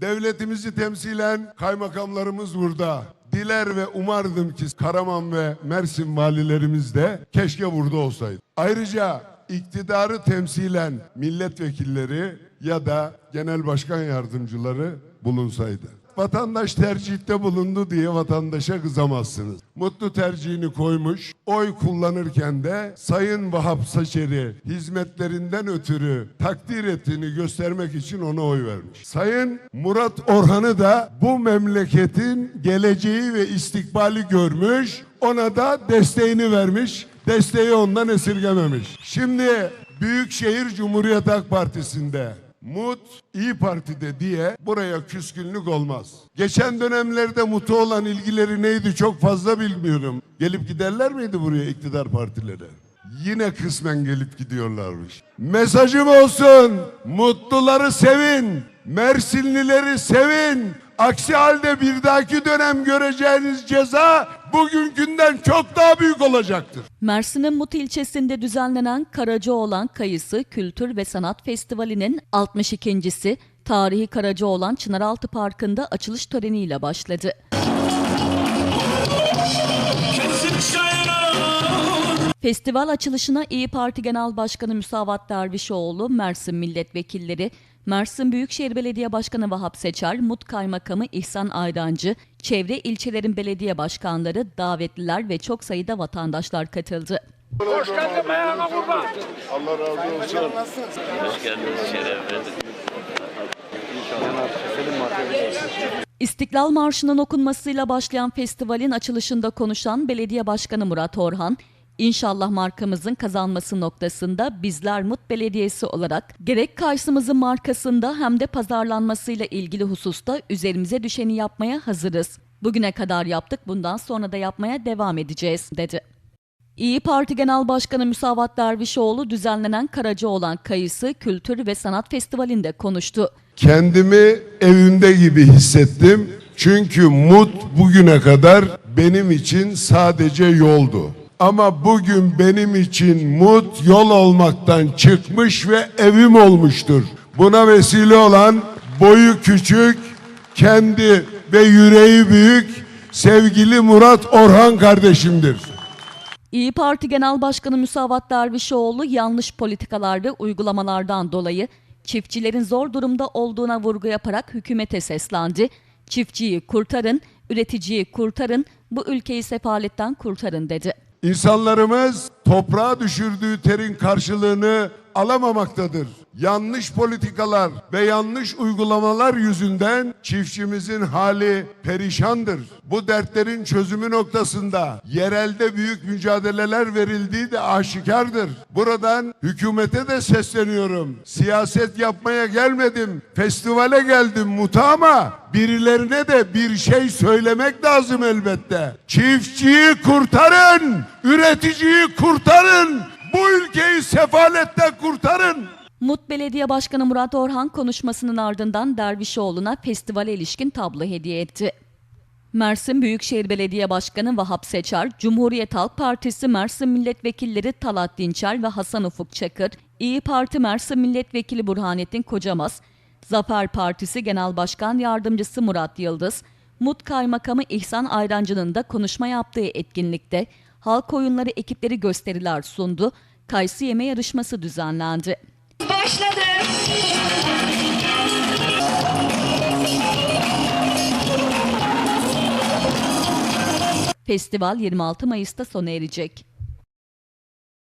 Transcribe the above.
Devletimizi temsilen kaymakamlarımız burada. Diler ve umardım ki Karaman ve Mersin valilerimiz de keşke burada olsaydı. Ayrıca iktidarı temsilen milletvekilleri ya da genel başkan yardımcıları bulunsaydı. Vatandaş tercihte bulundu diye vatandaşa kızamazsınız. Mutlu tercihini koymuş. Oy kullanırken de Sayın Vahap Saçer'i hizmetlerinden ötürü takdir ettiğini göstermek için ona oy vermiş. Sayın Murat Orhan'ı da bu memleketin geleceği ve istikbali görmüş. Ona da desteğini vermiş. Desteği ondan esirgememiş. Şimdi Büyükşehir Cumhuriyet Halk Partisi'nde Mut İyi Parti'de diye buraya küskünlük olmaz. Geçen dönemlerde Mut'u olan ilgileri neydi çok fazla bilmiyorum. Gelip giderler miydi buraya iktidar partileri? Yine kısmen gelip gidiyorlarmış. Mesajım olsun. Mutluları sevin. Mersinlileri sevin. Aksi halde bir dahaki dönem göreceğiniz ceza bugünkünden çok daha büyük olacaktır. Mersin'in Mut ilçesinde düzenlenen Karacaoğlan Kayısı Kültür ve Sanat Festivali'nin 62.si tarihi Karacaoğlan Çınaraltı Parkı'nda açılış töreniyle başladı. Festival açılışına İyi Parti Genel Başkanı Müsavat Dervişoğlu, Mersin milletvekilleri, Mersin Büyükşehir Belediye Başkanı Vahap Seçer, Mut Kaymakamı İhsan Ayrancı, çevre ilçelerin belediye başkanları, davetliler ve çok sayıda vatandaşlar katıldı. Hoş geldin ayağına kurban. Allah razı olsun. Hoş geldiniz, şeref. İstiklal Marşı'nın okunmasıyla başlayan festivalin açılışında konuşan Belediye Başkanı Murat Orhan, İnşallah markamızın kazanması noktasında bizler Mut Belediyesi olarak gerek Kaysımızın markasında hem de pazarlanmasıyla ilgili hususta üzerimize düşeni yapmaya hazırız. Bugüne kadar yaptık, bundan sonra da yapmaya devam edeceğiz, dedi. İyi Parti Genel Başkanı Müsavat Dervişoğlu düzenlenen Karacaoğlan Kayısı Kültür ve Sanat Festivali'nde konuştu. Kendimi evimde gibi hissettim. Çünkü Mut bugüne kadar benim için sadece yoldu. Ama bugün benim için Mut yol olmaktan çıkmış ve evim olmuştur. Buna vesile olan boyu küçük, kendi ve yüreği büyük sevgili Murat Orhan kardeşimdir. İyi Parti Genel Başkanı Müsavat Dervişoğlu yanlış politikalar ve uygulamalardan dolayı çiftçilerin zor durumda olduğuna vurgu yaparak hükümete seslendi. Çiftçiyi kurtarın, üreticiyi kurtarın, bu ülkeyi sefaletten kurtarın dedi. İnsanlarımız toprağa düşürdüğü terin karşılığını alamamaktadır. Yanlış politikalar ve yanlış uygulamalar yüzünden çiftçimizin hali perişandır. Bu dertlerin çözümü noktasında yerelde büyük mücadeleler verildiği de aşikardır. Buradan hükümete de sesleniyorum. Siyaset yapmaya gelmedim. Festivale geldim muta ama birilerine de bir şey söylemek lazım elbette. Çiftçiyi kurtarın, üreticiyi kurtarın. Bu ülkeyi sefaletten kurtarın. Mut Belediye Başkanı Murat Orhan konuşmasının ardından Dervişoğlu'na festivale ilişkin tablo hediye etti. Mersin Büyükşehir Belediye Başkanı Vahap Seçer, Cumhuriyet Halk Partisi Mersin Milletvekilleri Talat Dinçer ve Hasan Ufuk Çakır, İyi Parti Mersin Milletvekili Burhanettin Kocamaz, Zafer Partisi Genel Başkan Yardımcısı Murat Yıldız, Mut Kaymakamı İhsan Ayrancı'nın da konuşma yaptığı etkinlikte halk oyunları ekipleri gösteriler sundu, kayısı yeme yarışması düzenlendi. Başladı. Festival 26 Mayıs'ta sona erecek.